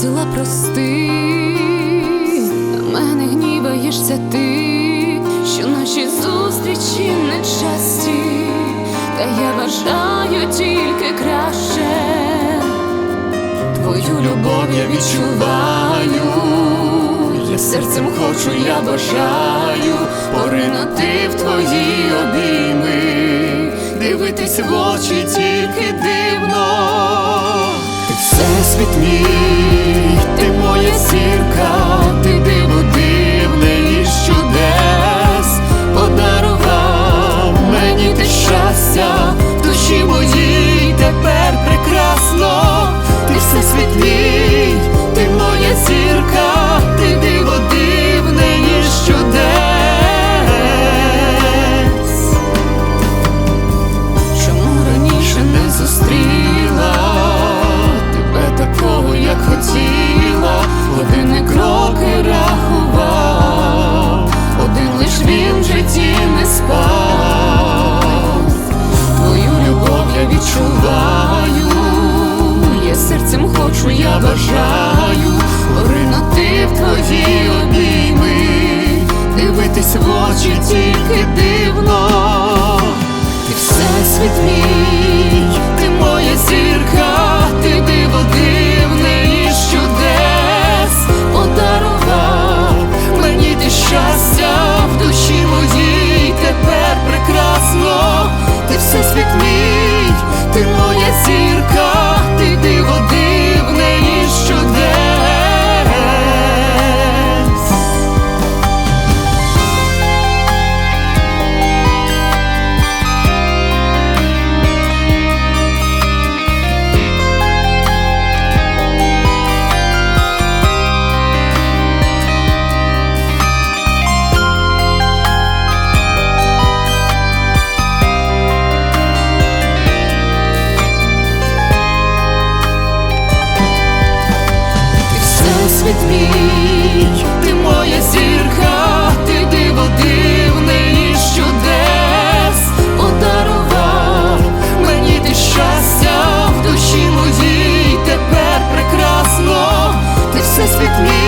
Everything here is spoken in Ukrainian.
просила прости, на мене гніваєшся ти, що наші зустрічі нечасті, та я бажаю тільки краще. Твою любов я відчуваю, я серцем хочу, я бажаю поринути в твої обійми, дивитись в очі тільки дивно. Всесвіт мій, ти моя зірка, ти диво дивне і чудес, подарував мені ти щастя, в душі моїй тепер прекрасно, ти всесвіт мій, ти моя зірка, я бажаю поринути в твої обійми, дивитись в очі тільки дивно. від ти моя зірка, ти диво дивний із чудес, подарував мені ти щастя в душі моїй тепер прекрасно, ти все світ мій.